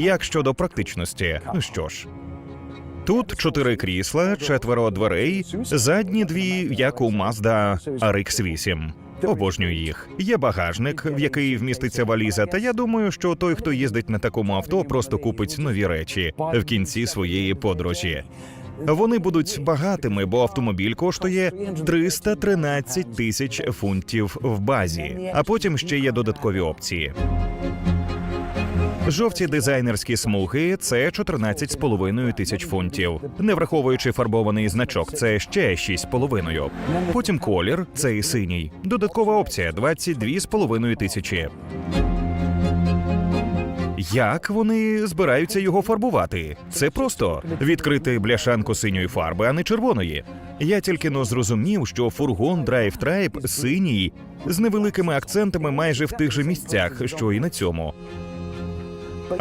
Як щодо практичності, ну що ж. Тут чотири крісла, четверо дверей, задні дві, як у Mazda RX-8. Обожнюю їх. Є багажник, в який вміститься валіза. Та я думаю, що той, хто їздить на такому авто, просто купить нові речі в кінці своєї подорожі. Вони будуть багатими, бо автомобіль коштує 313 тисяч фунтів в базі, а потім ще є додаткові опції. Жовті дизайнерські смуги це 14,5 тисяч фунтів. Не враховуючи фарбований значок, це ще 6,5. Потім колір цей синій. Додаткова опція 22,5 тисячі. Як вони збираються його фарбувати? Це просто відкрити бляшанку синьої фарби, а не червоної. Я тільки но зрозумів, що фургон Drive Tribe синій з невеликими акцентами майже в тих же місцях, що і на цьому. But-